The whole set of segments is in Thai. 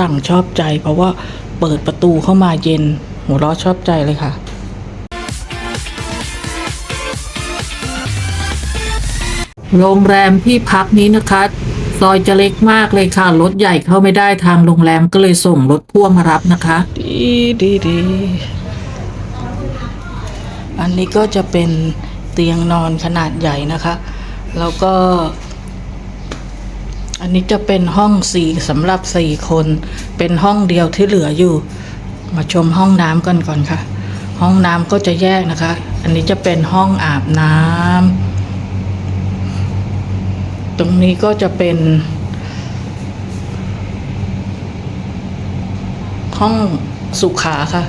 ฝรั่งชอบใจ เพราะว่าเปิดประตูเข้ามาเย็น หัวเราะชอบใจเลยค่ะโรงแรมที่พักนี้นะคะ ซอยจะเล็กมากเลยค่ะ รถใหญ่เข้าไม่ได้ทางโรงแรมก็เลยส่งรถพ่วงมารับนะคะ ดีดีดีอันนี้ก็จะเป็นเตียงนอนขนาดใหญ่นะคะ แล้วก็ อันนี้จะเป็นห้องสี่สำหรับสี่คน เป็นห้องเดียวที่เหลืออยู่ มาชมห้องน้ำกันก่อนค่ะ ห้องน้ำก็จะแยกนะคะ อันนี้จะเป็นห้องอาบน้ำตรงนี้ก็จะเป็น ห้องสุขาค่ะ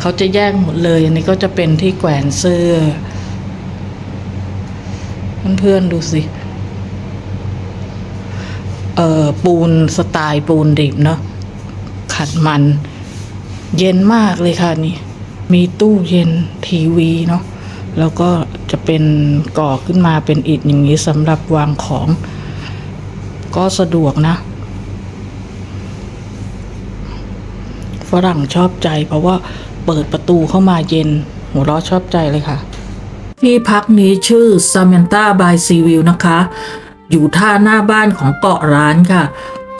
เขาจะแยกหมดเลย อันนี้ก็จะเป็นที่แขวนเสื้อเพื่อนๆดูสิ เอ่อปูนสไตล์ปูนดิบเนาะขัดมัน เย็นมากเลยค่ะนี่ มีตู้เย็นทีวีเนาะแล้วก็จะเป็นก่อขึ้นมาเป็นอิฐอย่างนี้สำหรับวางของ ก็สะดวกนะ ฝรั่งชอบใจเพราะว่าเปิดประตูเข้ามาเย็น หัวเราะชอบใจเลยค่ะ ที่พักนี้ชื่อ Samantha by Sea View นะคะ อยู่ท่าหน้าบ้านของเกาะร้านค่ะ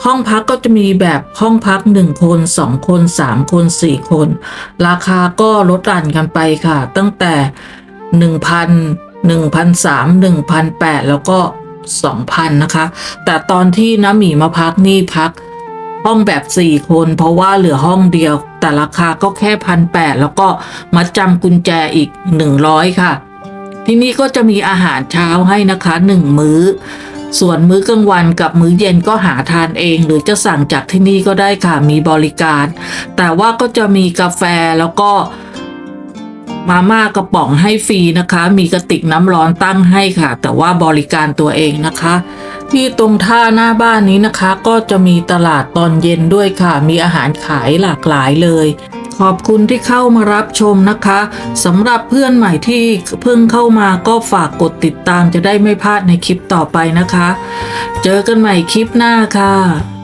ห้องพักก็จะมีแบบห้องพัก 1 คน 2 คน 3 คน 4 คน ราคาก็ลดหลั่นกันไปค่ะ ตั้งแต่ 1,000 1,300 1,800แล้วก็ 2,000 นะคะ แต่ตอนที่น้าหมีมาพักนี่พักห้องแบบ 4 คน เพราะว่าเหลือห้องเดียว แต่ราคาก็แค่พันแแล้วก็มัดจำกุญแจอีก 100 ค่ะ ที่นี่ก็จะมีอาหารเช้าให้นะคะ 1 มื้อ ส่วนมื้อกลางวันกับมื้อเย็นก็หาทานเอง หรือจะสั่งจากที่นี่ก็ได้ค่ะมีบริการ แต่ว่าก็จะมีกาแฟแล้วก็มาม่ากระป๋องให้ฟรีนะคะ มีกระติกน้ำร้อนตั้งให้ค่ะ แต่ว่าบริการตัวเองนะคะ ที่ตรงท่าหน้าบ้านนี้นะคะ ก็จะมีตลาดตอนเย็นด้วยค่ะ มีอาหารขายหลากหลายเลย ขอบคุณที่เข้ามารับชมนะคะสำหรับเพื่อนใหม่ที่เพิ่งเข้ามาก็ฝากกดติดตามจะได้ไม่พลาดในคลิปต่อไปนะคะ เจอกันใหม่คลิปหน้าค่ะ